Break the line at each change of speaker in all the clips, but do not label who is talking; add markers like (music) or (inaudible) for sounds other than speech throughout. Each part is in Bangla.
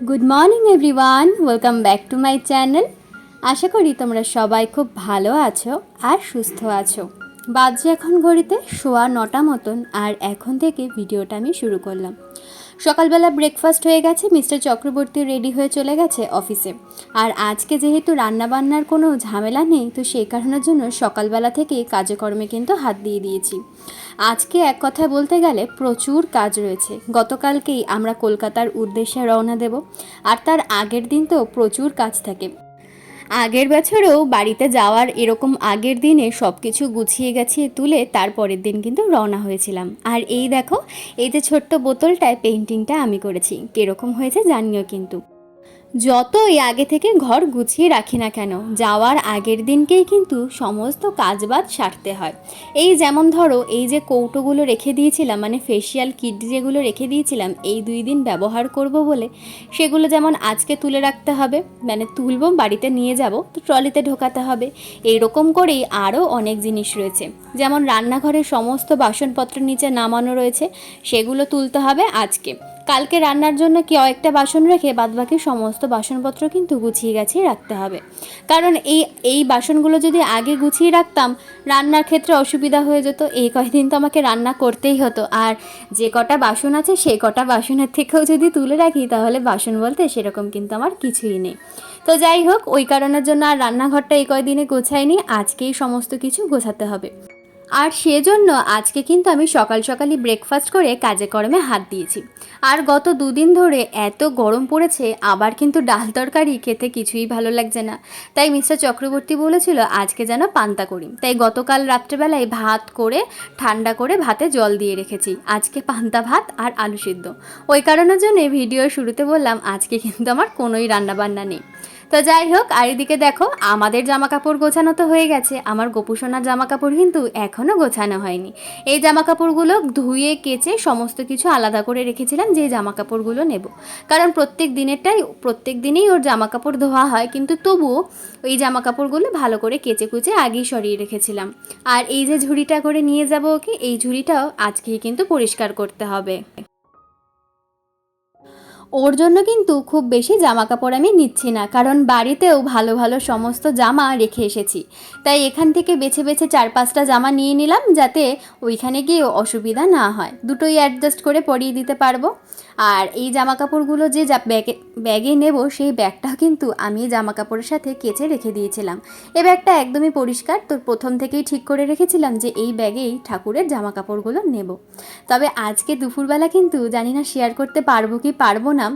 Good morning everyone welcome back to my channel আশা করি তোমরা সবাই খুব ভালো আছো আর সুস্থ আছো। বাজছে এখন ঘড়িতে শোয়া নটা মতন, আর এখন থেকে ভিডিওটা আমি শুরু করলাম। সকালবেলা ব্রেকফাস্ট হয়ে গেছে মিস্টার চক্রবর্তী রেডি হয়ে চলে গেছে অফিসে আর আজকে যেহেতু রান্নাবান্নার কোনো ঝামেলা নেই, তো সেই কারণের জন্য সকালবেলা থেকে কাজকর্মে কিন্তু হাত দিয়ে দিয়েছি। আজকে এক কথায় বলতে গেলে প্রচুর কাজ রয়েছে। গতকালকেই আমরা কলকাতার উদ্দেশ্যে রওনা দেব, আর তার আগের দিন তো প্রচুর কাজ থাকে। আগের বছরও বাড়িতে যাওয়ার এরকম আগের দিনে সব কিছু গুছিয়ে গেছিয়ে তুলে তারপরের দিন কিন্তু রওনা হয়েছিলাম। আর এই দেখো, এই যে ছোট্ট বোতলটায় পেন্টিংটা আমি করেছি। কীরকম হয়েছে জানিও কিন্তু। যতই আগে থেকে ঘর গুছিয়ে রাখি না কেন, যাওয়ার আগের দিনকেই কিন্তু সমস্ত কাজবাজ সারতে হয়। এই যেমন ধরো, এই যে কৌটোগুলো রেখে দিয়েছিলাম মানে ফেসিয়াল কিট যেগুলো রেখে দিয়েছিলাম, এই দুই দিন ব্যবহার করব বলে, সেগুলো যেমন আজকে তুলে রাখতে হবে মানে তুলবো, বাড়িতে নিয়ে যাব, তো ট্রলিতে ঢোকাতে হবে এইরকম করেই আরও অনেক জিনিস রয়েছে। যেমন রান্নাঘরের সমস্ত বাসনপত্র নিচে নামানো রয়েছে, সেগুলো তুলতে হবে আজকে। কালকে রান্নার জন্য কয়েকটা বাসন রেখে বাদবাকি সমস্ত বাসনপত্র কিন্তু গুছিয়ে গাছিয়ে রাখতে হবে। কারণ এই এই বাসনগুলো যদি আগে গুছিয়ে রাখতাম, রান্নার ক্ষেত্রে অসুবিধা হয়ে যেত। এই কয়েকদিন তো আমাকে রান্না করতেই হতো। আর যে কটা বাসন আছে, সেই কটা বাসনের থেকেও যদি তুলে রাখি, তাহলে বাসন বলতে সেরকম কিন্তু আমার কিছুই নেই। তো যাই হোক, ওই কারণের জন্য আর রান্নাঘরটা এই কয়দিনে গোছায়নি আজকেই সমস্ত কিছু গোছাতে হবে। আর সেজন্য আজকে কিন্তু আমি সকাল সকালই ব্রেকফাস্ট করে কাজে কর্মে হাত দিয়েছি। আর গত দুদিন ধরে এত গরম পড়েছে, আবার কিন্তু ডাল তরকারি খেতে কিছুই ভালো লাগছে না। তাই মিস্টার চক্রবর্তী বলেছিল, আজকে যেন পান্তা করি। তাই গতকাল রাত্রেবেলায় ভাত করে, ঠান্ডা করে ভাতে জল দিয়ে রেখেছি। আজকে পান্তা ভাত আর আলু সিদ্ধ। ওই কারণের জন্য ভিডিওর শুরুতে বললাম, আজকে কিন্তু আমার কোনোই রান্নাবান্না নেই। তো যাই হোক, আর এদিকে দেখো, আমাদের জামা কাপড় গোছানো তো হয়ে গেছে। আমার গোপুসোনার জামা কাপড় কিন্তু এখনও গোছানো হয়নি। এই জামা কাপড়গুলো ধুয়ে, কেচে সমস্ত কিছু আলাদা করে রেখেছিলাম যে জামা কাপড়গুলো নেব। কারণ প্রত্যেক দিনেরটাই, প্রত্যেক দিনেই ওর জামা কাপড় ধোয়া হয়, কিন্তু তবুও ওই জামা কাপড়গুলো ভালো করে কেচে কুচে আগেই সরিয়ে রেখেছিলাম। আর এই যে ঝুড়িটা করে নিয়ে যাব ওকে, এই ঝুড়িটাও আজকেই কিন্তু পরিষ্কার করতে হবে। ওর জন্য কিন্তু খুব বেশি জামা কাপড় আমি নিচ্ছি না, কারণ বাড়িতেও ভালো ভালো সমস্ত জামা রেখে এসেছি। তাই এখান থেকে বেছে বেছে চার পাঁচটা জামা নিয়ে নিলাম যাতে ওইখানে গিয়ে অসুবিধা না হয়। দুটোই অ্যাডজাস্ট করে পরিয়ে দিতে পারব। আর এই জামা কাপড়গুলো যে যা ব্যাগে ব্যাগে নেব, সেই ব্যাগটাও কিন্তু আমি জামা কাপড়ের সাথে কেচে রেখে দিয়েছিলাম। এ ব্যাগটা একদমই পরিষ্কার তোর প্রথম থেকেই ঠিক করে রেখেছিলাম যে এই ব্যাগেই ঠাকুরের জামা কাপড়গুলো নেব। তবে আজকে দুপুরবেলা কিন্তু জানি না শেয়ার করতে পারব কি পারব না,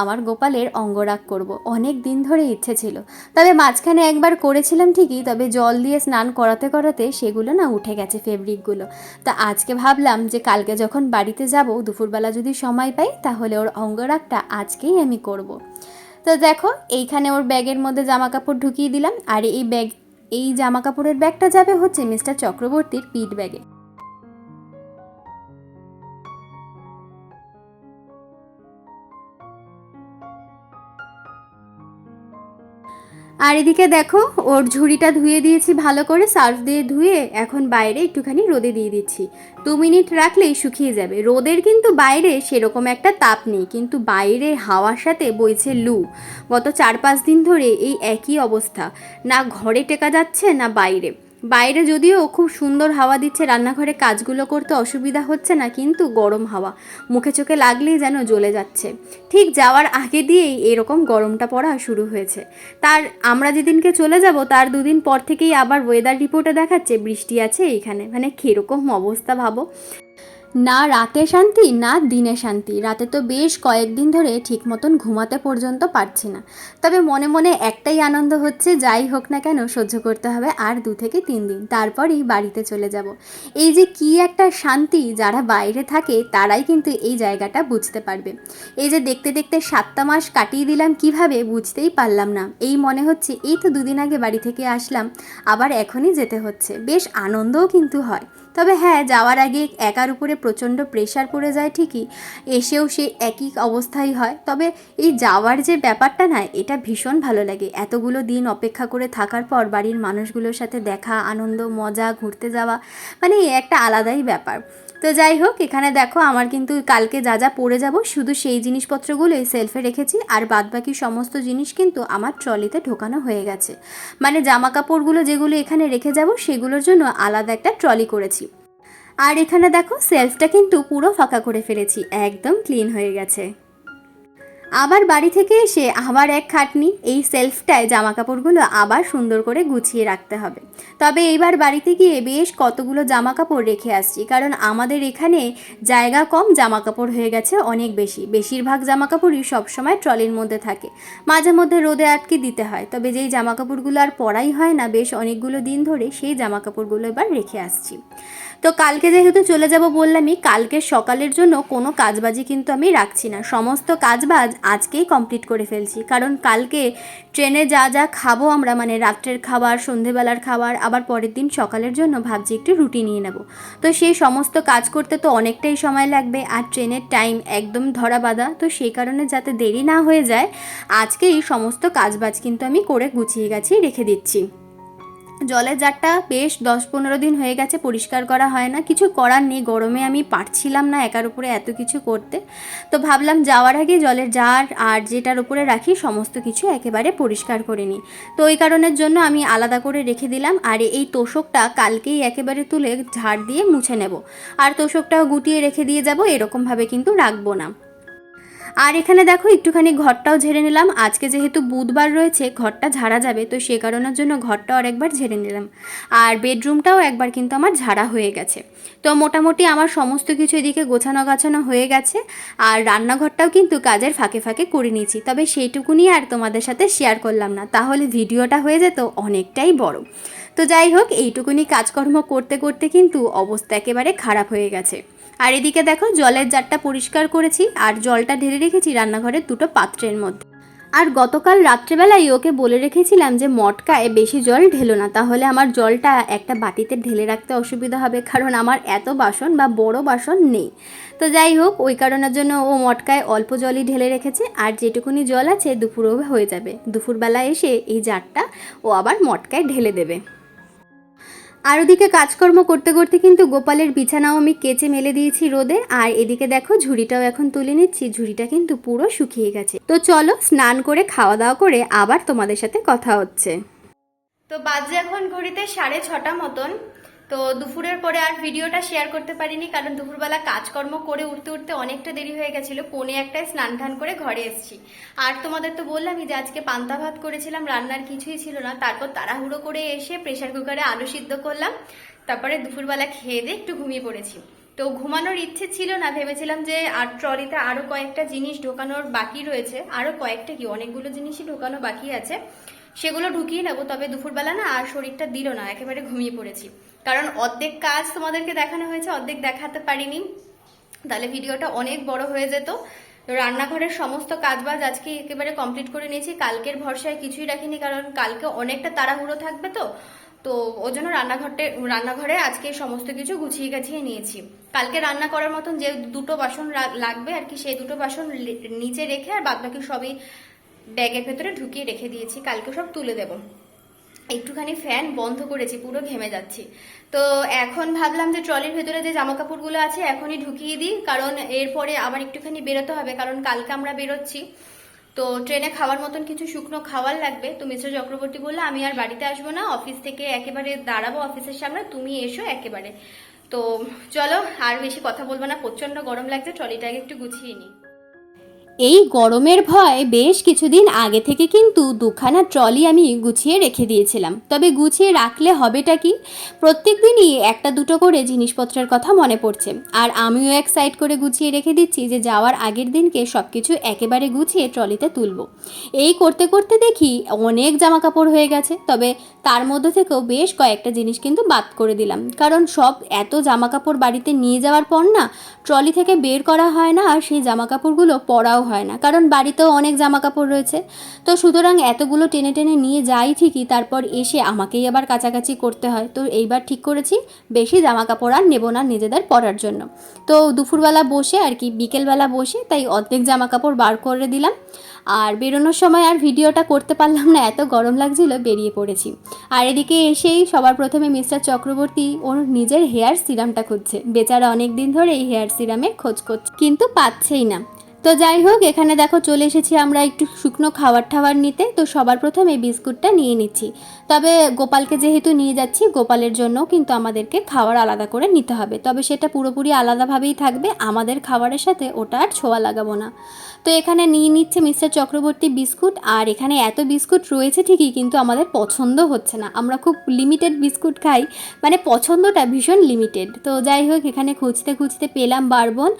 আমার গোপালের অঙ্গরাগ করব। অনেক দিন ধরে ইচ্ছে ছিল। তবে মাঝখানে একবার করেছিলাম ঠিকই, তবে জল দিয়ে স্নান করাতে করাতে সেগুলো না উঠে গেছে ফেব্রিকগুলো তা আজকে ভাবলাম যে কালকে যখন বাড়িতে যাব, দুপুরবেলা যদি সময় পাই তাহলে ওর অঙ্গরাগটা আজকেই আমি করব। তো দেখো, এইখানে ওর ব্যাগের মধ্যে জামা কাপড় ঢুকিয়ে দিলাম, আর এই ব্যাগ, এই জামা কাপড়ের ব্যাগটা যাবে হচ্ছে মিস্টার চক্রবর্তীর পিঠ ব্যাগে আর এদিকে দেখো, ওর ঝুড়িটা ধুয়ে দিয়েছি ভালো করে, সার্ফ দিয়ে ধুয়ে এখন বাইরে একটুখানি রোদে দিয়ে দিচ্ছি। দু মিনিট রাখলেই শুকিয়ে যাবে। রোদের কিন্তু বাইরে সেরকম একটা তাপ নেই, কিন্তু বাইরে হাওয়ার সাথে বইছে লু। গত চার পাঁচ দিন ধরে এই একই অবস্থা। না ঘরে টেকা যাচ্ছে, না বাইরে। বাইরে যদিও খুব সুন্দর হাওয়া দিচ্ছে, রান্নাঘরে কাজগুলো করতে অসুবিধা হচ্ছে না, কিন্তু গরম হাওয়া। মুখে চোখে লাগলেই যেন জ্বলে যাচ্ছে। ঠিক যাওয়ার আগে দিয়েই এরকম গরমটা পড়া শুরু হয়েছে। তার, আমরা যেদিনকে চলে যাব, তার দুদিন পর থেকেই আবার ওয়েদার রিপোর্টে দেখাচ্ছে, বৃষ্টি আছে এইখানে মানে কীরকম অবস্থা ভাবো? না রাতে শান্তি, না দিনে শান্তি। রাতে তো বেশ কয়েকদিন ধরে ঠিক মতন ঘুমাতে পর্যন্ত পারছি না। তবে মনে মনে একটাই আনন্দ হচ্ছে, যাই হোক না কেন সহ্য করতে হবে আর দু থেকে তিন দিন। তারপরেই বাড়িতে চলে যাব। এই যে কি একটা শান্তি, যারা বাইরে থাকে তারাই কিন্তু এই জায়গাটা বুঝতে পারবে। এই যে দেখতে দেখতে সাতটা মাস কাটিয়ে দিলাম কীভাবে বুঝতেই পারলাম না। এই মনে হচ্ছে, এই তো দুদিন আগে বাড়ি থেকে আসলাম, আবার এখনই যেতে হচ্ছে। বেশ আনন্দও কিন্তু হয়। তবে হ্যাঁ যাওয়ার আগে একার উপরে প্রচণ্ড প্রেশার পড়ে যায় ঠিকই, এসেও সে একই অবস্থাই হয়। তবে এই যাওয়ার যে ব্যাপারটা না, এটা ভীষণ ভালো লাগে। এতগুলো দিন অপেক্ষা করে থাকার পর বাড়ির মানুষগুলোর সাথে দেখা, আনন্দ, মজা, ঘুরতে যাওয়া মানে একটা আলাদাই ব্যাপার। তো যাই হোক, এখানে দেখো আমার কিন্তু কালকে যা যা পরে যাব, শুধু সেই জিনিসপত্রগুলোই সেলফে রেখেছি আর বাদবাকি সমস্ত জিনিস কিন্তু আমার ট্রলিতে ঢোকানো হয়ে গেছে। মানে জামা কাপড়গুলো যেগুলো এখানে রেখে যাব, সেগুলোর জন্য আলাদা একটা ট্রলি করেছি। আর এখানে দেখো, সেলফটা কিন্তু পুরো ফাঁকা করে ফেলেছি, একদম ক্লিন হয়ে গেছে। আবার বাড়ি থেকে এসে আবার এক খাটনি, এই সেলফটায় জামা কাপড়গুলো আবার সুন্দর করে গুছিয়ে রাখতে হবে। তবে এইবার বাড়িতে গিয়ে বেশ কতগুলো জামা কাপড় রেখে আসছি, কারণ আমাদের এখানে জায়গা কম জামা কাপড় হয়ে গেছে অনেক বেশি। বেশিরভাগ জামা কাপড়ই সবসময় ট্রলির মধ্যে থাকে। মাঝে মধ্যে রোদে আটকে দিতে হয়, তবে যেই জামা কাপড়গুলো আর পরাই হয় না, বেশ অনেকগুলো দিন ধরে সেই জামা কাপড়গুলো এবার রেখে আসছি। তো কালকে যেহেতু চলে যাব বললামই কালকে সকালের জন্য কোনো কাজবাজি কিন্তু আমি রাখছি না। সমস্ত কাজবাজ আজকেই কমপ্লিট করে ফেলছি। কারণ কালকে ট্রেনে যা যা খাব আমরা মানে রাত্রের খাবার, সন্ধেবেলার খাবার, আবার পরের দিন সকালের জন্য ভাবছি একটু রুটি নিয়ে নেব। তো সেই সমস্ত কাজ করতে তো অনেকটাই সময় লাগবে আর ট্রেনের টাইম একদম ধরা বাঁধা। তো সেই কারণে যাতে দেরি না হয়ে যায়, আজকেই সমস্ত কাজবাজ কিন্তু আমি করে গুছিয়ে গেছি রেখে দিচ্ছি। জলের জারটা বেশ দশ পনেরো দিন হয়ে গেছে, পরিষ্কার করা হয় না। কিছু করার নেই, গরমে আমি পারছিলাম না একার উপরে এত কিছু করতে। তো ভাবলাম যাওয়ার আগে জলের জার আর যেটার উপরে রাখি সমস্ত কিছু একেবারে পরিষ্কার করে নিই। তো ওই কারণের জন্য আমি আলাদা করে রেখে দিলাম আর এই তোষকটা কালকেই একেবারে তুলে ঝাড় দিয়ে মুছে নেব। আর তোষকটাও গুটিয়ে রেখে দিয়ে যাব, এরকমভাবে কিন্তু রাখব না। আর এখানে দেখো একটুখানি ঘরটাও ঝেড়ে নিলাম। আজকে যেহেতু বুধবার রয়েছে, ঘরটা ঝাড়া যাবে, তো সে কারণের জন্য ঘরটাও আরেকবার ঝেড়ে নিলাম। আর বেডরুমটাও একবার কিন্তু আমার ঝাড়া হয়ে গেছে। তো মোটামুটি আমার সমস্ত কিছু এদিকে গোছানো গাছানো হয়ে গেছে। আর রান্নাঘরটাও কিন্তু কাজের ফাঁকে ফাঁকে করে নিয়েছি। তবে সেইটুকুনি আর তোমাদের সাথে শেয়ার করলাম না। তাহলে ভিডিওটা হয়ে যেত অনেকটাই বড়। তো যাই হোক, এইটুকুনি কাজকর্ম করতে করতে কিন্তু অবস্থা একেবারে খারাপ হয়ে গেছে। আর এদিকে দেখো, জলের জারটা পরিষ্কার করেছি আর জলটা ঢেলে রেখেছি রান্নাঘরের দুটো পাত্রের মধ্যে। আর গতকাল রাত্রেবেলায় ওকে বলে রেখেছিলাম যে, মটকায় বেশি জল ঢেলো না, তাহলে আমার জলটা একটা বাটিতে ঢেলে রাখতে অসুবিধা হবে, কারণ আমার এত বাসন বা বড় বাসন নেই। তো যাই হোক, ওই কারণের জন্য ও মটকায় অল্প জলই ঢেলে রেখেছে, আর যেটুকুনি জল আছে দুপুরও হয়ে যাবে। দুপুরবেলা এসে এই জারটা ও আবার মটকায় ঢেলে দেবে। আর ওদিকে কাজকর্ম করতে করতে কিন্তু গোপালের বিছানাও আমি কেচে মেলে দিয়েছি রোদে। আর এদিকে দেখো, ঝুড়িটাও এখন তুলে নিচ্ছি। ঝুড়িটা কিন্তু পুরো শুকিয়ে গেছে। তো চলো, স্নান করে খাওয়া দাওয়া করে আবার তোমাদের সাথে কথা হচ্ছে। তো বাজে এখন ঘড়িতে সাড়ে ছটা মতন। তো দুপুরের পরে আর ভিডিওটা শেয়ার করতে পারিনি, কারণ দুপুরবেলা কাজকর্ম করে উঠতে উঠতে অনেকটা দেরি হয়ে গেছিল। পৌনে একটায় স্নান টান করে ঘরে এসেছি। আর তোমাদের তো বললামই যে আজকে পান্তা ভাত করেছিলাম, রান্নার কিছুই ছিল না। তারপর তাড়াহুড়ো করে এসে প্রেশার কুকারে আলু সিদ্ধ করলাম। তারপরে দুপুরবেলা খেয়ে দিয়ে একটু ঘুমিয়ে পড়েছি। তো ঘুমানোর ইচ্ছে ছিল না, ভেবেছিলাম যে আর ট্রলিতে আরও কয়েকটা জিনিস ঢোকানোর বাকি রয়েছে। আরও কয়েকটা কি, অনেকগুলো জিনিসই ঢোকানো বাকি আছে। সেগুলো ঢুকিয়ে নেব, তবে দুপুরবেলা না আর শরীরটা দিল না, একেবারে ঘুমিয়ে পড়েছি। কারণ অর্ধেক কাজ তোমাদেরকে দেখানো হয়েছে, অর্ধেক দেখাতে পারিনি। তাহলে ভিডিওটা অনেক বড় হয়ে যেত। রান্নাঘরের সমস্ত কাজবাজ আজকে একেবারে কমপ্লিট করে নিয়েছি। কালকের ভরসায় কিছুই রাখিনি, কারণ কালকে অনেকটা তাড়াহুড়ো থাকবে তো। তো ওই জন্য রান্নাঘরটে, রান্নাঘরে আজকে সমস্ত কিছু গুছিয়ে গাছিয়ে নিয়েছি। কালকে রান্না করার মতন যে দুটো বাসন লাগবে আর কি, সেই দুটো বাসন নিচে রেখে আর বাদবাকি সবই ব্যাগের ভেতরে ঢুকিয়ে রেখে দিয়েছি, কালকে সব তুলে দেবো। একটুখানি ফ্যান বন্ধ করেছি, পুরো ঘেমে যাচ্ছি। তো এখন ভাবলাম যে ট্রলির ভেতরে যে জামা কাপড়গুলো আছে, এখনই ঢুকিয়ে দিই, কারণ এরপরে আবার একটুখানি বেরোতে হবে, কারণ কালকে আমরা বেরোচ্ছি। তো ট্রেনে খাওয়ার মতন কিছু শুকনো খাওয়ার লাগবে। তো মিস্টার চক্রবর্তী বলল, আমি আর বাড়িতে আসব না, অফিস থেকে একেবারে দাঁড়াবো অফিসের সামনে, তুমি এসো একেবারে। তো চলো, আর বেশি কথা বলব না প্রচণ্ড গরম লাগছে ট্রলিটাকে একটু গুছিয়ে নিই। এই গরমের ভয় বেশ কিছুদিন আগে থেকে কিন্তু দুখানা ট্রলি আমি গুছিয়ে রেখে দিয়েছিলাম। তবে গুছিয়ে রাখলে হবেটা কি? প্রত্যেক দিনই একটা দুটো করে জিনিসপত্রের কথা মনে পড়ছে। আর আমিও এক সাইড করে গুছিয়ে রেখে দিচ্ছি যে যাওয়ার আগের দিনকে সব কিছু একেবারে গুছিয়ে ট্রলিতে তুলব। এই করতে করতে দেখি অনেক জামা কাপড় হয়ে গেছে। তবে তার মধ্যে থেকেও বেশ কয়েকটা জিনিস কিন্তু বাদ করে দিলাম। কারণ সব এত জামা কাপড় বাড়িতে নিয়ে যাওয়ার পর না, ট্রলি থেকে বের করা হয় না, আর সেই জামা কাপড়গুলো পরাও হয় না। কারণ বাড়িতেও অনেক জামা কাপড় রয়েছে। তো সুতরাং এতগুলো টেনে টেনে নিয়ে যাই ঠিকই, তারপর এসে আমাকেই আবার কাছাকাছি করতে হয়। তো এইবার ঠিক করেছি, বেশি জামা কাপড় আর নেব না নিজেদের পরার জন্য। তো দুপুরবেলা বসে আর কি, বিকেলবেলা বসে তাই অর্ধেক জামা কাপড় বার করে দিলাম। আর বেরোনোর সময় আর ভিডিওটা করতে পারলাম না, এত গরম লাগছিল, বেরিয়ে পড়েছি। আর এদিকে এসেই সবার প্রথমে মিস্টার চক্রবর্তী ওর নিজের হেয়ার সিরামটা খুঁজছে। বেচারা অনেক দিন ধরে এই হেয়ার সিরামের খোঁজ করছে, কিন্তু পাচ্ছেই না। তো যাই হোক, এখানে দেখো চলে এসেছি আমরা একটু শুকনো খাবার টাবার নিতে। তো সবার প্রথমে বিস্কুটটা নিয়ে নিচ্ছি। তবে গোপালকে যেহেতু নিয়ে যাচ্ছি, গোপালের জন্য কিন্তু আমাদেরকে খাবার আলাদা করে নিতে হবে। তবে সেটা পুরোপুরি আলাদাভাবেই থাকবে। আমাদের খাবারের সাথে ওটা আর ছোঁয়া লাগাবো না। তো এখানে নিয়ে নিচ্ছে মিস্টার চক্রবর্তী বিস্কুট। আর এখানে এত বিস্কুট রয়েছে ঠিকই, কিন্তু আমাদের পছন্দ হচ্ছে না। আমরা খুব লিমিটেড বিস্কুট খাই। মানে পছন্দটা ভীষণ লিমিটেড তো যাই হোক, এখানে খুঁজতে খুঁজতে পেলাম বারবন।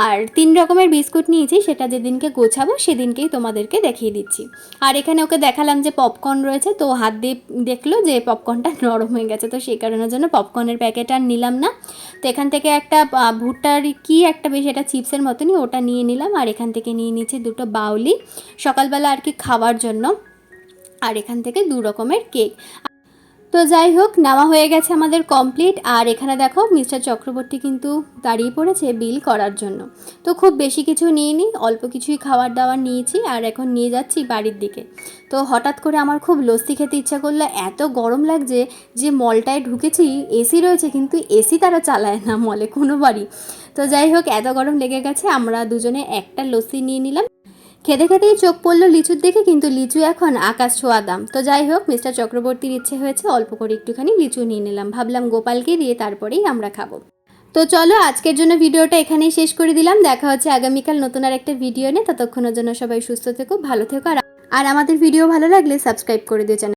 আর তিন রকমের বিস্কুট নিয়েছি, সেটা যেদিনকে গোছাবো সেদিনকেই তোমাদেরকে দেখিয়ে দিচ্ছি। আর এখানে ওকে দেখালাম যে পপকর্ন রয়েছে, তো হাত দিয়ে দেখল যে পপকর্নটা (laughs) নরম হয়ে গেছে, তো সেই কারণের জন্য পপকর্নের প্যাকেট আর নিলাম না। তো এখান থেকে একটা ভুট্টার কি একটা বেশ, এটা চিপসের মতনই ওটা নিয়ে নিলাম, আর এখান থেকে নিয়ে নিচ্ছি দুটো বাউলি। সকালবেলা আর কি খাওয়ার জন্য। আর এখান থেকে দু রকমের কেক। তো যাই হোক, নেওয়া হয়ে গেছে আমাদের কমপ্লিট আর এখানে দেখো মিস্টার চক্রবর্তী কিন্তু দাঁড়িয়ে পড়েছে বিল করার জন্য। তো খুব বেশি কিছু নিয়ে নিই অল্প কিছুই খাবার দাবার নিয়েছি আর এখন নিয়ে যাচ্ছি বাড়ির দিকে। তো হঠাৎ করে আমার খুব লস্যি খেতে ইচ্ছা করল, এত গরম লাগছে যে মলটায় ঢুকেছি এসি রয়েছে কিন্তু এসি তারা চালায় না মলে কোনো বাড়ি তো যাই হোক, এত গরম লেগে গেছে, আমরা দুজনে একটা লস্যি নিয়ে নিলাম। খেতে খেতেই চোখ পড়ল লিচুর দেখে কিন্তু লিচু এখন আকাশ ছোঁয়া দাম। তো যাই হোক, মিস্টার চক্রবর্তীর ইচ্ছে হয়েছে অল্প করে একটুখানি লিচু নিয়ে নিলাম। ভাবলাম গোপালকে দিয়ে তারপরেই আমরা খাব। তো চলো, আজকের জন্য ভিডিওটা এখানেই শেষ করে দিলাম। দেখা হচ্ছে আগামীকাল নতুন আর একটা ভিডিও নিয়ে। ততক্ষণের জন্য সবাই সুস্থ থেকো, ভালো থেকো, আর আমাদের ভিডিও ভালো লাগলে সাবস্ক্রাইব করে চ্যানেল